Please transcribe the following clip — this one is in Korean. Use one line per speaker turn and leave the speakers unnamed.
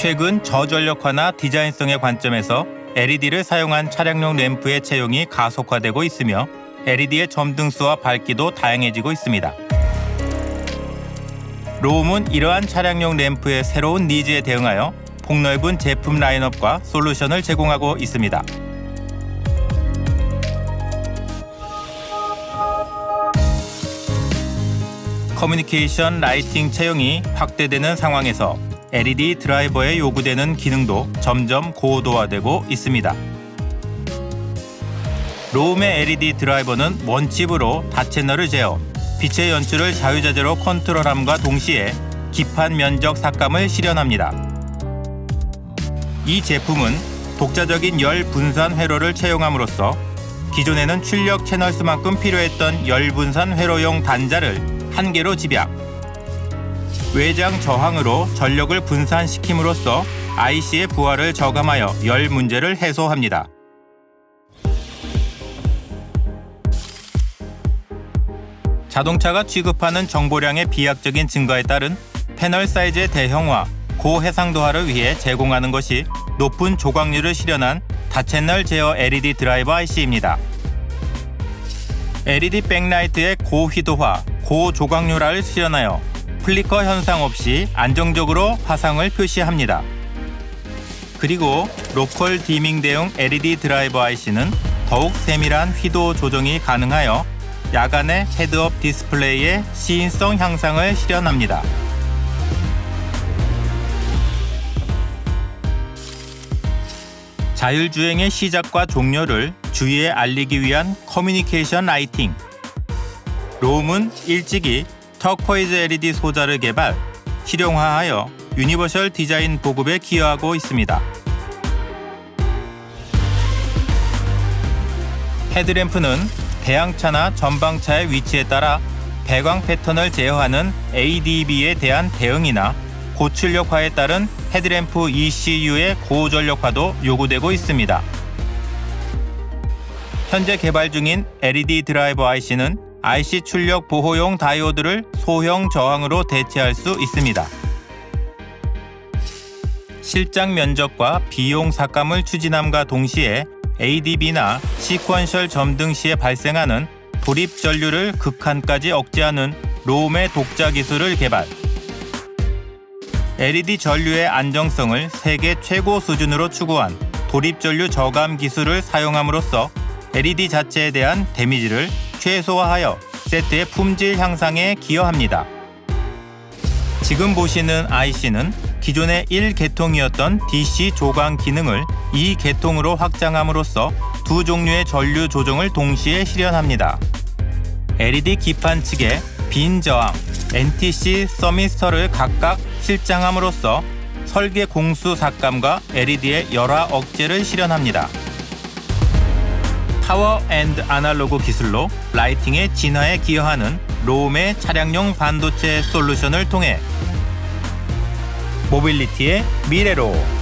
최근 저전력화나 디자인성의 관점에서 LED를 사용한 차량용 램프의 채용이 가속화되고 있으며 LED의 점등수와 밝기도 다양해지고 있습니다. 로움은 이러한 차량용 램프의 새로운 니즈에 대응하여 폭넓은 제품 라인업과 솔루션을 제공하고 있습니다. 커뮤니케이션 라이팅 채용이 확대되는 상황에서 LED 드라이버에 요구되는 기능도 점점 고도화되고 있습니다. 로움의 LED 드라이버는 원칩으로 다채널을 제어, 빛의 연출을 자유자재로 컨트롤함과 동시에 기판 면적 삭감을 실현합니다. 이 제품은 독자적인 열 분산 회로를 채용함으로써 기존에는 출력 채널 수만큼 필요했던 열 분산 회로용 단자를 한 개로 집약. 외장 저항으로 전력을 분산시킴으로써 IC의 부하를 저감하여 열 문제를 해소합니다. 자동차가 취급하는 정보량의 비약적인 증가에 따른 패널 사이즈의 대형화, 고해상도화를 위해 제공하는 것이 높은 조각률을 실현한 다채널 제어 LED 드라이버 IC입니다. LED 백라이트의 고휘도화, 고조각률화를 실현하여 플리커 현상 없이 안정적으로 화상을 표시합니다. 그리고 로컬 디밍 대용 LED 드라이버 IC는 더욱 세밀한 휘도 조정이 가능하여 야간의 헤드업 디스플레이의 시인성 향상을 실현합니다. 자율주행의 시작과 종료를 주위에 알리기 위한 커뮤니케이션 라이팅. 로움은 일찍이 터코이즈 LED 소자를 개발, 실용화하여 유니버셜 디자인 보급에 기여하고 있습니다. 헤드램프는 배양차나 전방차의 위치에 따라 배광 패턴을 제어하는 ADB에 대한 대응이나 고출력화에 따른 헤드램프 ECU의 고전력화도 요구되고 있습니다. 현재 개발 중인 LED 드라이버 IC는 IC 출력 보호용 다이오드를 소형 저항으로 대체할 수 있습니다. 실장 면적과 비용 삭감을 추진함과 동시에 ADB나 시퀀셜 점등 시에 발생하는 돌입 전류를 극한까지 억제하는 로움의 독자 기술을 개발. LED 전류의 안정성을 세계 최고 수준으로 추구한 돌입 전류 저감 기술을 사용함으로써 LED 자체에 대한 데미지를 최소화하여 세트의 품질 향상에 기여합니다. 지금 보시는 IC는 기존의 1계통이었던 DC 조각 기능을 2계통으로 확장함으로써 두 종류의 전류 조정을 동시에 실현합니다. LED 기판 측에 빈 저항, NTC 서미스터를 각각 실장함으로써 설계 공수 삭감과 LED의 열화 억제를 실현합니다. 파워 앤드 아날로그 기술로 라이팅의 진화에 기여하는 로움의 차량용 반도체 솔루션을 통해 모빌리티의 미래로